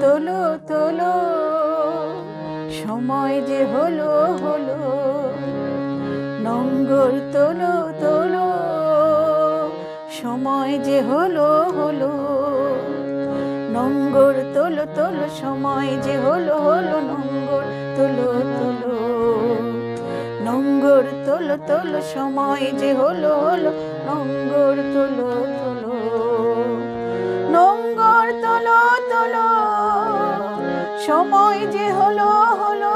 তোলো তোলো। সময় যে হলো হলো। নঙ্গর তোলো তোলো। সময় যে হলো হলো। নঙ্গর তোলো তোলো। সময় যে হলো হলো। নঙ্গর তোলো তোলো। নঙ্গর তোলো তোলো। সময় যে হলো হলো। নঙ্গর তোলো সময় যে হলো হলো।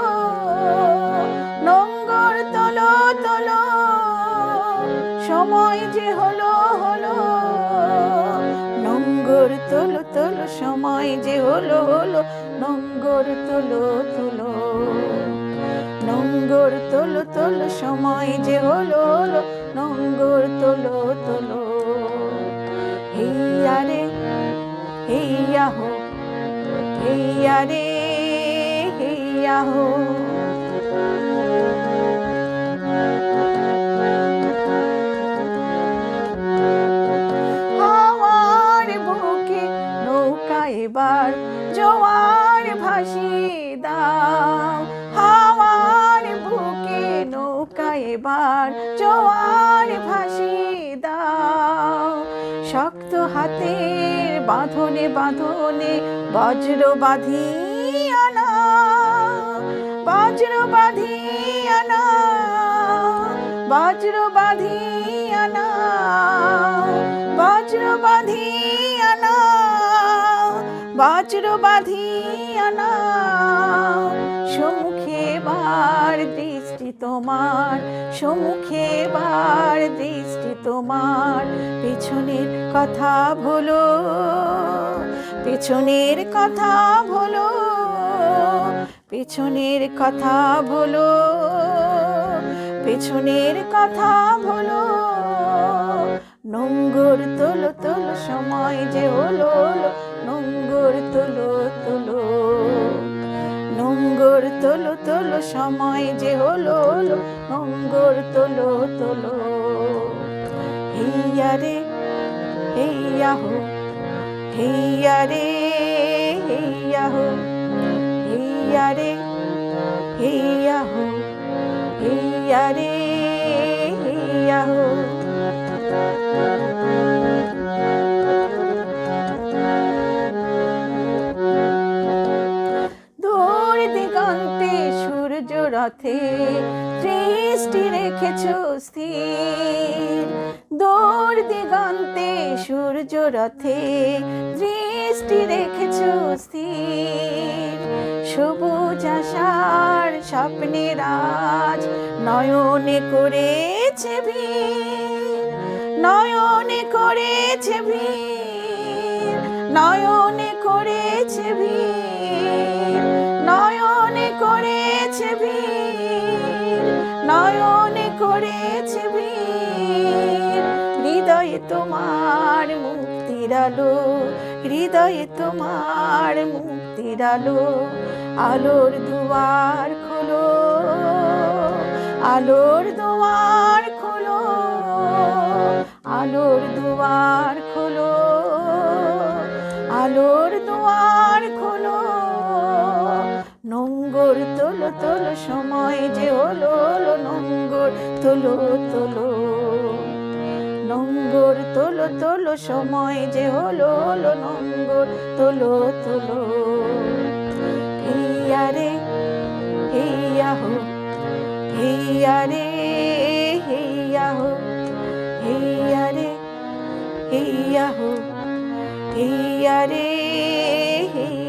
নঙ্গর তোলো তোলো। সময় যে হলো হলো। নঙ্গর তোলো তোলো। সময় যে হলো হলো। নঙ্গর তোলো তোলো। নঙ্গর তোলো তোলো। সময় যে হলো হলো। নঙ্গর তোলো তোলো। হেইয়া রে, হেইয়া হো, হেইয়া রে। হেইয়া হো। হাওয়ার বুকে নৌকা এবার জোয়ার ভাসিয়ে দাও। হাওয়ার বুকে নৌকা এবার জোয়ার ভাসিয়ে দাও। শক্ত হাতের বাঁধনে বাঁধনে বজ্র বাঁধিয়া বজ্র বাঁধিয়া না বজ্র বাঁধিয়া বজ্র বাঁধিয়া না সম্মুখে বার দৃষ্টি তোমার, সম্মুখে বার দৃষ্টি তোমার। পেছনের কথা ভুলো, পেছনের কথা ভুলো, পেছনের কথা ভুলো। পেছনের কথা ভুলো নঙ্গর তোলো তোলো, সময় যে হলো নঙ্গর তোলো তোলো, নঙ্গর তোলো তোলো, সময় যে হলো। নঙ্গর তোলো তোলো, হেইয়া রে, হেইয়া হো, হেইয়া রে, হেইয়া হো, হেইয়া রে, হেইয়া হো। হেইয়া রে হেইয়া দূর দিগন্তে সূর্য রথে দৃষ্টি রেখেছ স্থির। দূর দিগন্তে সূর্য রথে দৃষ্টি রেখেছ স্থির। সবুজ আশার স্বপ্নের আজ নয়নে করেছে ভিড় নয়নে করেছে ভিড় নয়নে করেছে ভিড় নয়নে করেছে ভিড় নয়নে করেছে ভিড় হৃদয়ে তোমার মুক্তির আলো, হৃদয়ে তোমার মুক্তির আলো, আলোর দুয়ার আলোর দুয়ার খোলো, আলোর দুয়ার খোলো, আলোর দুয়ার খোলো। নঙ্গর তোলো তোলো, সময় যে হলো নঙ্গর তোলো তোলো। নঙ্গর তোলো তোলো, সময় যে হলো হলো, নঙ্গর তোলো তোলো। হেইয়া রে হেইয়া হো হেইয়া রে হেইয়া হো হেইয়া রে হেইয়া হো হেইয়া রে হেইয়া